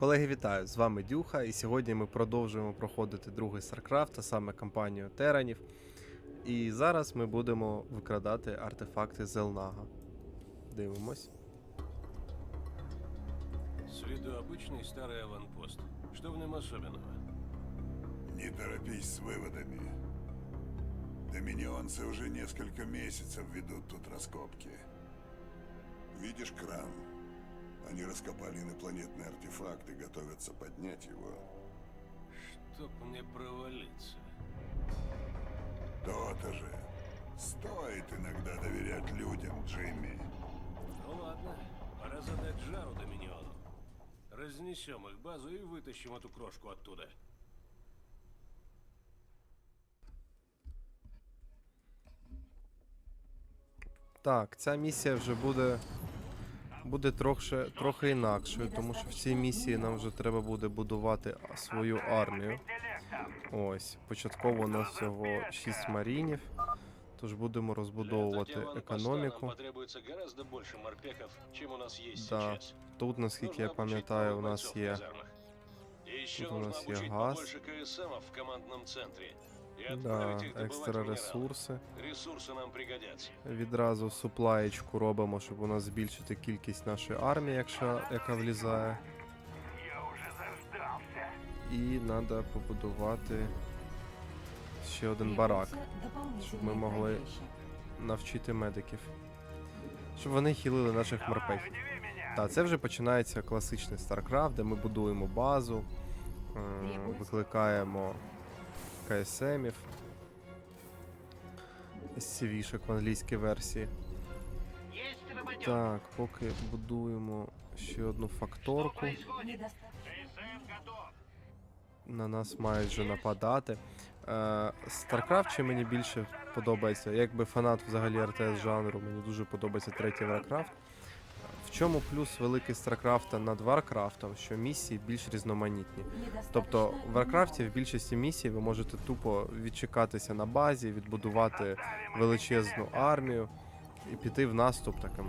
Колеги, вітаю! З вами Дюха, і сьогодні ми продовжуємо проходити другий StarCraft, а саме кампанію Теранів. І зараз ми будемо викрадати артефакти Зелнага. Дивимось. С виду обычный старый аванпост. Что в нем особенного? Не торопись с выводами. Доминионцы уже несколько месяцев ведут тут раскопки. Видишь кран? Они раскопали инопланетный артефакт и готовятся поднять его. Чтоб мне провалиться. То-то же. Стоит иногда доверять людям, Джимми. Ну ладно, пора задать жару Доминиону. Разнесем их базу и вытащим эту крошку оттуда. Так, ця місія вже буде, буде трохи, трохи інакшою, тому що в цій місії нам вже треба буде будувати свою армію. Ось, початково у нас всього 6 марінів, тож будемо розбудовувати економіку. Да. Тут, наскільки я пам'ятаю, у нас є Тут у нас є газ. побольше КСМов в командном центре. И да, отправить их добывать екстра минералы. ресурси. Ресурсы нам пригодятся. Відразу суплаєчку робимо, щоб у нас збільшити кількість нашої армії, якщо яка влізає. І треба побудувати ще один барак, щоб ми могли навчити медиків. Щоб вони хілили наших морпехів. Так, це вже починається класичний StarCraft, де ми будуємо базу, е, викликаємо КСМів. SCV-шок в англійській версії. Так, поки будуємо ще одну факторку. На нас мають вже нападати. Е, StarCraft чи мені більше подобається. Якби фанат взагалі РТС жанру, мені дуже подобається третій Warcraft. В чому плюс великий StarCraft над Warcraft, що місії більш різноманітні. Тобто в Warcraft в більшості місій ви можете тупо відчекатися на базі, відбудувати величезну армію і піти в наступ таким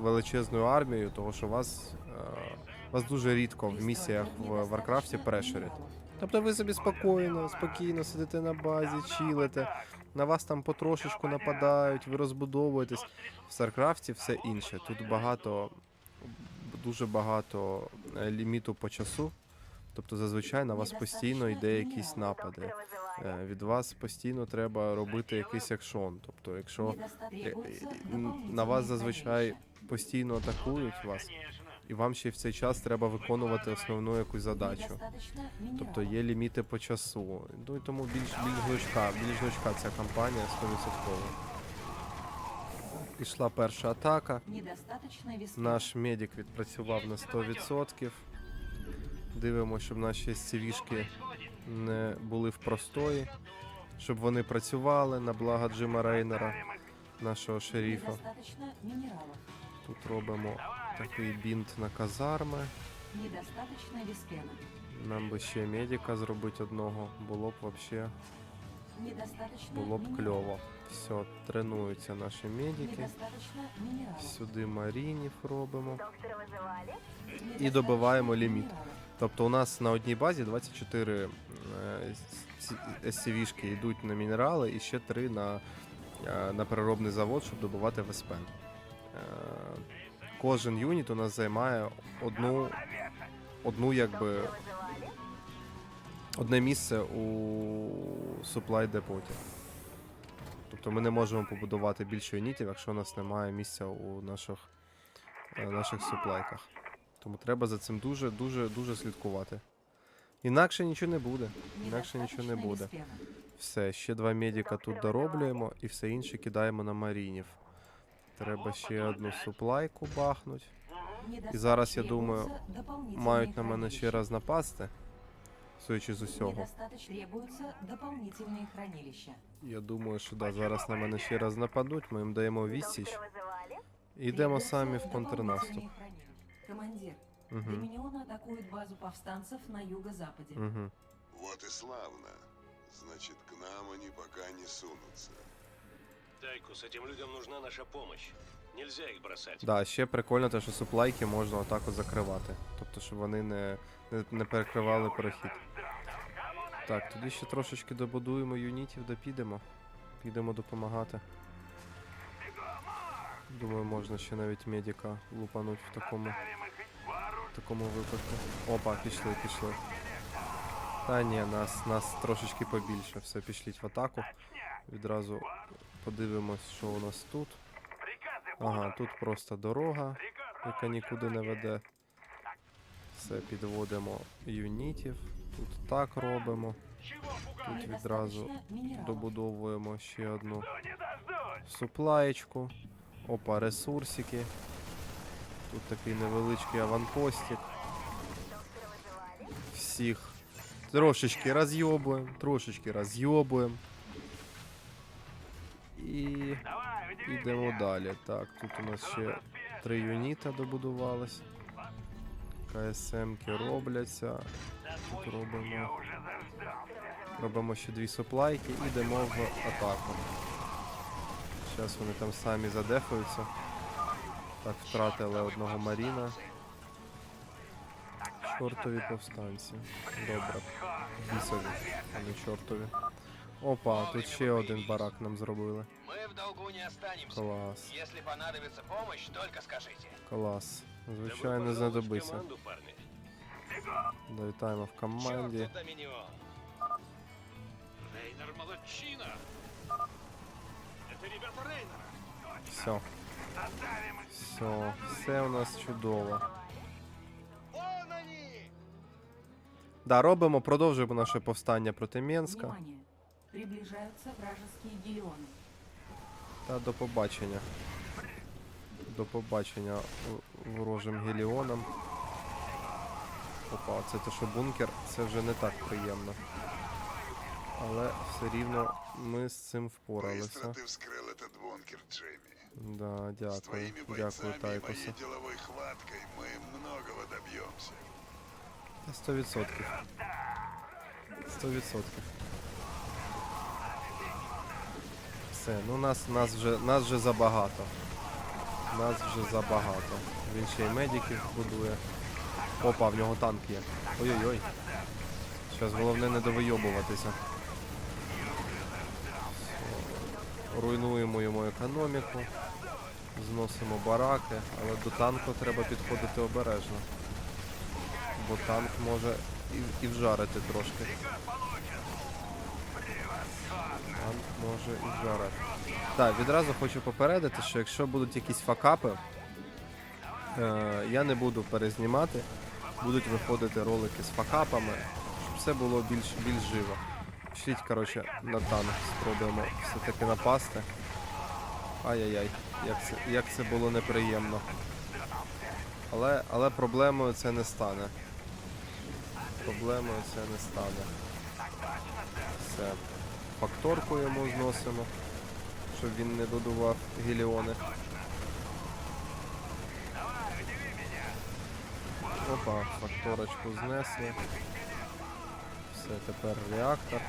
величезною армією, того що вас, е, вас дуже рідко в місіях в Warcraft прешерять. Тобто ви собі спокійно, спокійно сидите на базі, чилите, на вас там потрошечку нападають, ви розбудовуєтесь. В StarCraft все інше. Тут багато, дуже багато е, ліміту по часу. Тобто зазвичай на вас постійно йде якісь напади. Е, Від вас постійно треба робити якийсь екшон. Тобто, якщо е, на вас зазвичай постійно атакують вас, і вам ще в цей час треба виконувати основну якусь задачу. Тобто є ліміти по часу. Ну і тому більш більш гнучка, більш гнучка ця кампанія 100%. Пішла перша атака. Наш медик відпрацював на 100%. Дивимося, щоб наші сцівішки не були в простої, щоб вони працювали на благо Джима Рейнера, нашого шеріфа. Тут робимо такий бінт на казарми. Недостаточно виспена. Нам би ще медика зробити одного, було б вообще було б кльово. Все, тренуються наші медики. Сюди марінів робимо. Недостаточно добиваємо ліміт. Тобто у нас на одній базі 24 е, SCV-шки йдуть на мінерали і ще 3 на, е, на переробний завод, щоб добувати ВСП. Е, Кожен юніт у нас займає одну, одну якби, одне місце у supply депоті. Тобто ми не можемо побудувати більше юнітів, якщо у нас немає місця у наших, е, наших суплайках. Тому треба за цим дуже, дуже, дуже слідкувати. Інакше нічого не буде. Інакше нічого не буде. Все, ще два медика тут дороблюємо і все інше кидаємо на марінів. Треба ще одну суплайку бахнуть. І зараз, я думаю, Требуются дополнительные Мають на мене ще хранилища. раз напасти. Судячи з усього. Недостаточно требуются дополнительные хранилища. Я думаю, що да, зараз на мене ще раз нападуть, ми їм даємо відсіч. І йдемо самі в контрнаступ. Дополнительные хранилища. Командир, Угу. Доминион атакует базу повстанцев на юго-западе. Угу. Вот и славно. Значит, к нам они пока не сунутся. Тайку, с этим людям нужна наша помощь. Нельзя их бросать. Да, ще прикольно те, що суплайки можна отак от закривати. Тобто, щоб вони не, не, не перекривали перехід. Так, тоді ще трошечки добудуємо юнітів, да підемо. Підемо допомагати. Думаю, можна ще навіть медика лупануть в такому, в такому випадку. Опа, пішли, пішли. Та ні, нас, нас трошечки побільше. Все, пішліть в атаку. Відразу подивимось, що у нас тут. Ага, тут просто дорога, яка нікуди не веде. Все, підводимо юнітів. Тут так робимо. Тут відразу добудовуємо ще одну суплаєчку. Опа, ресурсики. Тут такий невеличкий аванпостик. Всіх трошечки роз'єбуємо, трошечки роз'єбуємо. І йдемо далі. Так, тут у нас ще три юніта добудувалось. КСМки робляться. Тут робимо. Робимо ще дві суплайки і йдемо в атаку. Зараз вони там самі задефаються. Так, втратили одного Маріна. Чортові повстанці. Добре. Бісові, а не чортові. Опа, тут ще один барак нам зробили. Мы в долгу не останемся. Клас, Если понадобится помощь, только скажите. клас. Добро Звичайно, пожаловать в знадобиться. команду, парни. Долітаємо в команді. Чёртов Доминион. Рейнер молодчина. Это ребята Рейнера. Все. Все, все у нас чудово. Вон они! Да, робимо, продовжуємо наше повстання проти Менська. Внимание! Приближаются вражеские гелионы. Та до побачення. До побачення в- ворожим геліонам. Опа, це те, що бункер, це вже не так приємно. Але все рівно ми з цим Быстро впоралися. ты вскрыл этот бункер, Джейми. Да, С дякую. твоими Дякую, бойцами и Тайкусе. моей деловой хваткой мы многого добьемся. Та Сто відсотків. Сто відсотків. Все, ну нас, нас, вже, нас вже забагато. Нас вже забагато. Він ще й медиків будує. Опа, в нього танк є. Ой-ой-ой. Зараз головне не довийобуватися. Руйнуємо йому економіку. Зносимо бараки, але до танку треба підходити обережно. Бо танк може і, і вжарити трошки. Танк може і вжарити. Так, відразу хочу попередити, що якщо будуть якісь факапи, е, я не буду перезнімати. Будуть виходити ролики з факапами, щоб все було більш, більш живо. Пішліть, коротше, на танк спробуємо все-таки напасти. Ай-яй-яй, як це, як це було неприємно. Але, але проблемою це не стане. Проблемою це не стане. Все. Факторку йому зносимо, щоб він не будував геліони. Опа, факторочку знесли. Все, тепер реактор.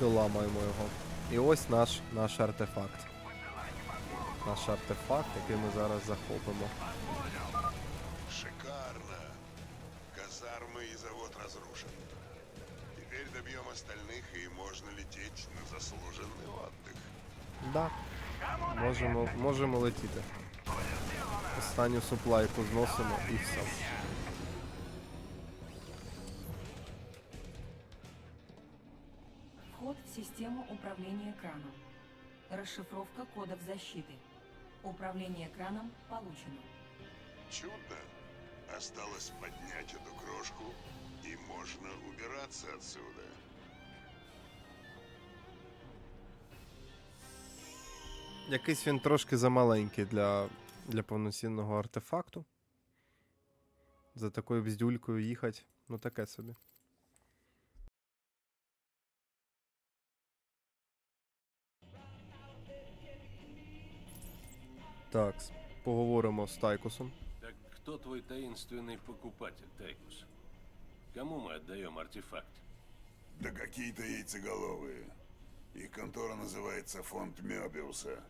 Доламаємо його. І ось наш, наш артефакт. Наш артефакт, який ми зараз захопимо. Теперь добьем остальных и можно лететь на заслуженный отдых. Да. Можемо, можемо летіти. Останню суплайку зносимо і все. Вход в систему управления экраном. Расшифровка кодов защиты. Управление экраном получено. Чудно. Осталось поднять эту крошку, и можно убираться отсюда. Якийсь він трошки замаленький для, для повноцінного артефакту. За такою бздюлькою їхати. Ну таке собі. Так, поговоримо з Тайкусом. Так кто твой таинственный покупатель, Тайкус? Кому мы отдаем артефакт? Да какие-то яйцеголовые. Их контора называется Фонд Мёбиуса.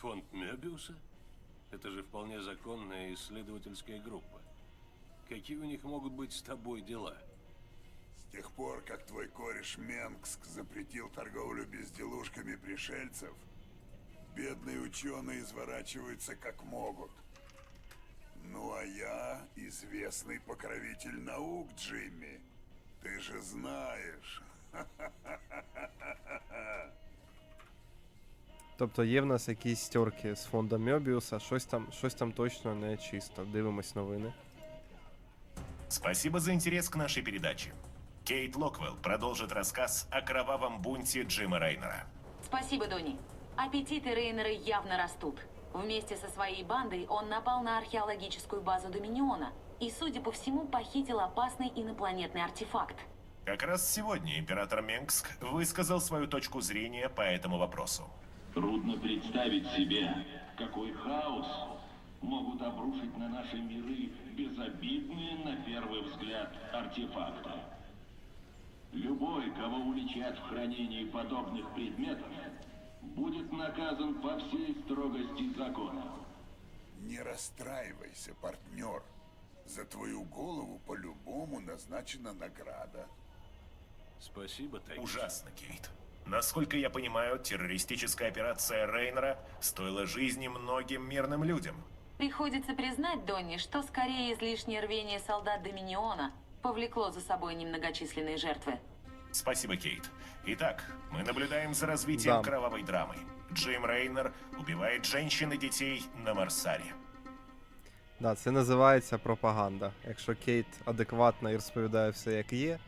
Фонд Мёбиуса? Это же вполне законная исследовательская группа. Какие у них могут быть с тобой дела? С тех пор, как твой кореш Менгск запретил торговлю безделушками пришельцев, бедные ученые изворачиваются как могут. Ну а я известный покровитель наук, Джимми. Ты же знаешь. Тобто є в нас якісь стерки з фондом Мьобіуса, щось там, щось там точно не чисто. Дивимось новини. Спасибо за интерес к нашей передаче. Кейт Локвелл продолжит рассказ о кровавом бунте Джима Рейнера. Спасибо, Донни. Аппетиты Рейнера явно растут. Вместе со своей бандой он напал на археологическую базу Доминиона и, судя по всему, похитил опасный инопланетный артефакт. Как раз сегодня император Менгск высказал свою точку зрения по этому вопросу. Трудно представить себе, какой хаос могут обрушить на наши миры безобидные, на первый взгляд, артефакты. Любой, кого уличат в хранении подобных предметов, будет наказан по всей строгости закона. Не расстраивайся, партнер. За твою голову по-любому назначена награда. Спасибо, Тайгис. Ужасно, Кейт. Насколько я понимаю, террористическая операция Рейнера стоила жизни многим мирным людям. Приходится признать, Донни, что скорее излишнее рвение солдат Доминиона повлекло за собой немногочисленные жертвы. Спасибо, Кейт. Итак, мы наблюдаем за развитием Да. кровавой драмы. Джим Рейнер убивает женщин и детей на Марсаре. Да, це називається пропаганда. Якщо Кейт адекватна і розповідає все як є,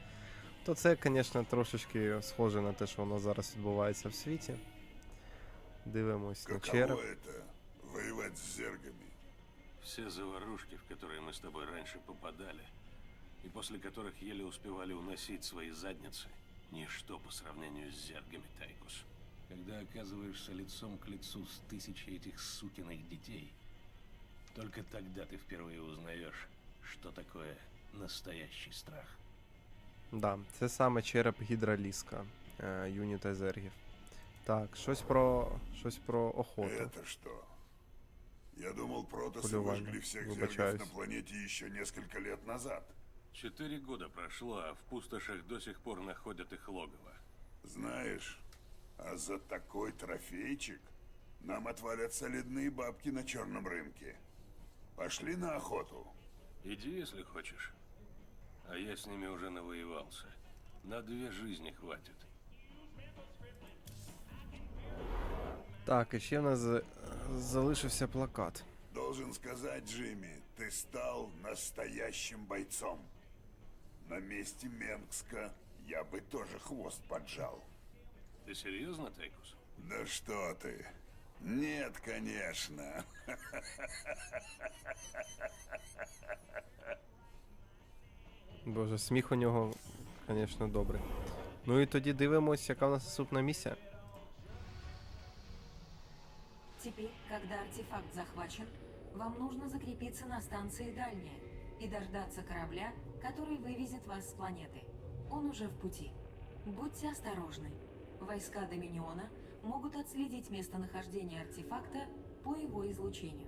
то це, звісно, трошечки схоже на те, що воно зараз відбувається в світі. Дивимось на Каково череп. это — воевать с зергами? Все заварушки, в которые мы с тобой раньше попадали, и после которых еле успевали уносить свои задницы, ничто по сравнению с зергами, Тайкус. Когда оказываешься лицом к лицу с тысячей этих сукиных детей, только тогда ты впервые узнаешь, что такое настоящий страх. Да, це саме череп гідраліска е, юніта зергів. Так, щось про. щось про охоту. Это что? Я думал, протасы Полювання. выжгли всех Вибачаюсь. зергов на планете еще несколько лет назад. Четыре года прошло, а в пустошах до сих пор находят их логово. Знаешь, а за такой трофейчик нам отвалят солидные бабки на черном рынке. Пошли на охоту. Иди, если хочешь. А я с ними уже навоевался. На две жизни хватит. Так, і ще в нас за- залишився плакат. Должен сказать, Джимми, ты стал настоящим бойцом. На месте Менгска я бы тоже хвост поджал. Ты серьезно, Тайкус? Да что ты? Нет, конечно. Боже, сміх у нього, звісно, добрий. Ну і тоді дивимось, яка в нас наступна місія. Теперь, когда артефакт захвачен, вам нужно закрепиться на станции Дальняя и дождаться корабля, который вывезет вас с планеты. Он уже в пути. Будьте осторожны. Войска Доминиона могут отследить местонахождение артефакта по его излучению.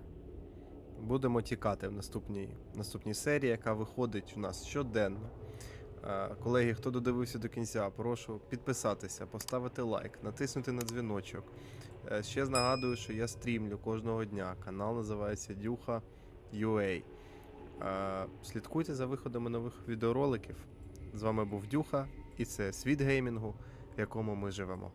Будемо тікати в наступній, наступній серії, яка виходить у нас щоденно. Е, Колеги, хто додивився до кінця, прошу підписатися, поставити лайк, натиснути на дзвіночок. Е, Ще нагадую, що я стрімлю кожного дня. Канал називається Дюха UA. Е, Слідкуйте за виходами нових відеороликів. З вами був Дюха, і це світ геймінгу, в якому ми живемо.